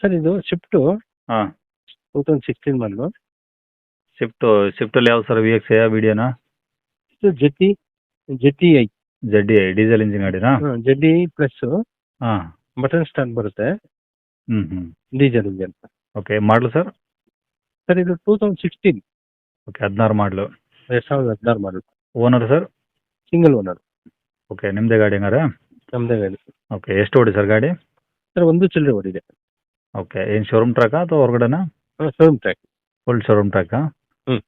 Sir ಇದು shift ಹಾಂ. Two thousand sixteen ಮಾಡಲು. ಶಿಫ್ಟ್ ಶಿಫ್ಟಲ್ಲಿ ಯಾವ ಸರ್ ವಿ ಎಕ್ಸ್ ಎ ವಿಡಿಯೋನಾ ಇದು JT JT I. ZDi diesel engine ಗಾಡಿನಾ? I plus ಹಾಂ. ಬಟನ್ ಸ್ಟಾರ್ಟ್ ಬರುತ್ತೆ. ಹ್ಞೂ ಹ್ಞೂ ಡೀಸೆಲ್ ಇಂಜಿನ್ ಓಕೆ ಮಾಡಲು ಸರ್? ಸರ್ ಇದು ಟೂ ತೌಸಂಡ್ ಸಿಕ್ಸ್ಟೀನ್. ಓಕೆ ಹದಿನಾರು ಮಾಡಲು. ಎರಡು ಸಾವಿರದ ಹದಿನಾರು ಮಾಡಲು. Owner sir? Single owner okay ನಿಮ್ಮದೇ ಗಾಡಿ ಹಂಗಾರೆ? ನಮ್ಮದೇ ಗಾಡಿ. ಓಕೆ ಎಷ್ಟು ಓಡಿ ಸರ್ ಗಾಡಿ? ಸರ್ ಒಂದು ಚಿಲ್ಲರೆ ಓಡಿದೆ. ಓಕೆ ಏನು ಶೋರೂಮ್ ಟ್ರ್ಯಾಕಾ ಅಥವಾ ಹೊರಗಡೆನಾ? ಶೋರೂಮ್ ಟ್ರ್ಯಾಕ್ ಫುಲ್ ಶೋರೂಮ್ ಟ್ರ್ಯಾಕಾ ಹ್ಮ್.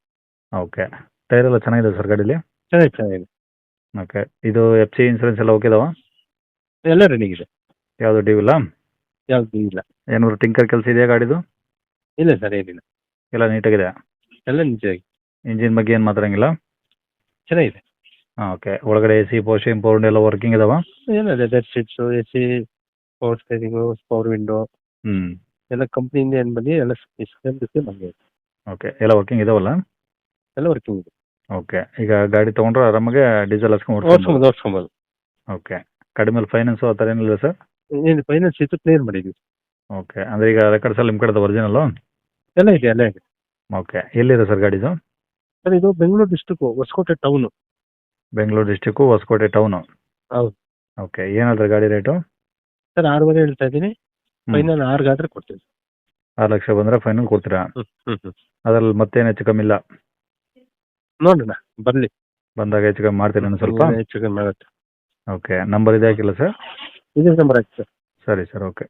ಓಕೆ ಟೈರ್ ಎಲ್ಲ ಚೆನ್ನಾಗಿದೆ ಸರ್ ಗಾಡೀಲಿ? ಚೆನ್ನಾಗಿ ಚೆನ್ನಾಗಿದೆ. ಓಕೆ ಇದು ಎಫ್ ಸಿ ಇನ್ಸೂರೆನ್ಸ್ ಎಲ್ಲ ಓಕೆ ಇದಾವ ಎಲ್ಲ ರೆಡಿ ಇದೆ. ಯಾವುದು ಡ್ಯೂ ಇಲ್ಲ? ಯಾವ್ದು ಇಲ್ಲ. ಏನಾದ್ರು ಟಿಂಕರ್ ಕೆಲಸ ಇದೆಯಾ ಗಾಡಿದು? ಇಲ್ಲ ಸರ್ ಏನಿಲ್ಲ. ಎಲ್ಲ ನೀಟಾಗಿದೆ ಎಲ್ಲ ನಿಜವಾಗಿ ಇಂಜಿನ್ ಬಗ್ಗೆ ಏನು ಮಾತಾಡಂಗಿಲ್ಲ? ಚೆನ್ನಾಗಿದೆ. ಓಕೆ ಒಳಗಡೆ ಎ ಸಿ ಪೋಸ್ಟ್ ಪೌಂಡ್ ಎಲ್ಲ ವರ್ಕಿಂಗ್ ಇದಾವ? ಎಲ್ಲ leather seats A C power steering power window ಹ್ಞೂ ಎಲ್ಲ ಕಂಪ್ನಿಯಿಂದ ಏನು ಬಂದು ಎಲ್ಲ ಸ್ಪೆಸಿಫಿಕ್ ನಮಗೆ ಓಕೆ ಎಲ್ಲ ವರ್ಕಿಂಗ್ ಇದಾವಲ್ಲ? ಎಲ್ಲ ವರ್ಕಿಂಗ್ ಇದೆ. ಓಕೆ ಈಗ ಗಾಡಿ ತೊಗೊಂಡ್ರೆ ಆರಾಮಾಗೆ ಡೀಸೆಲ್ ಹಚ್ಕೊಂಡು ಓಡಿಸ್ಕೊಬೋದು? ಓಡಿಸ್ಕೊಂಬೋದು ಓಕೆ ಕಡಿಮೆ ಫೈನಾನ್ಸು ಆ ಥರ ಏನಿಲ್ಲ ಸರ್? ಏನು ಫೈನಾನ್ಸ್ ಇತ್ತು ಕ್ಲಿಯರ್ ಮಾಡಿದ್ವಿ. ಓಕೆ ಅಂದರೆ ಈಗ ರೆಕಾರ್ಡ್ಸ್ ಎಲ್ಲ ನಿಮ್ಮ ಕಡೆದು ಒರಿಜಿನಲ್ಲು ಎಲ್ಲ ಇದೆ ಎಲ್ಲ ಇದೆ. ಓಕೆ ಎಲ್ಲಿದೆ ಸರ್ ಗಾಡಿದು ಸರ್ ಇದು Bengaluru district Hosakote town Bengaluru district Hosakote town ಹೌದು. ಓಕೆ ಏನಾದ್ರೆ ಗಾಡಿ ರೇಟು ಸರ್ ಆರೂವರೆ ಹೇಳ್ತಾ ಇದ್ದೀನಿ. ಫೈನಲ್ ಆರ್ಗಾದ್ರೆ ಕೊಡ್ತೀನಿ ಆರು ಲಕ್ಷ ಬಂದ್ರೆ ಫೈನಲ್ ಕೊಡ್ತೀರಾ? ಅದ್ರಲ್ಲಿ ಮತ್ತೇನು ಹೆಚ್ಚು ಕಮ್ಮಿ ಇಲ್ಲ? ನೋಡೋಣ ಬರಲಿ. ಬಂದಾಗ ಹೆಚ್ಚು ಕಮ್ಮಿ ಮಾಡ್ತೀನಿ ಸ್ವಲ್ಪ. ಹೆಚ್ಚು ಕಮ್ಮಿ ಆಗುತ್ತೆ. ಓಕೆ ನಂಬರ್ ಇದೆ ಹಾಕಿಲ್ಲ ಸರ್? ಇದೇ ನಂಬರ್ ಆಯ್ತು ಸರ್. ಸರಿ ಸರ್ ಓಕೆ.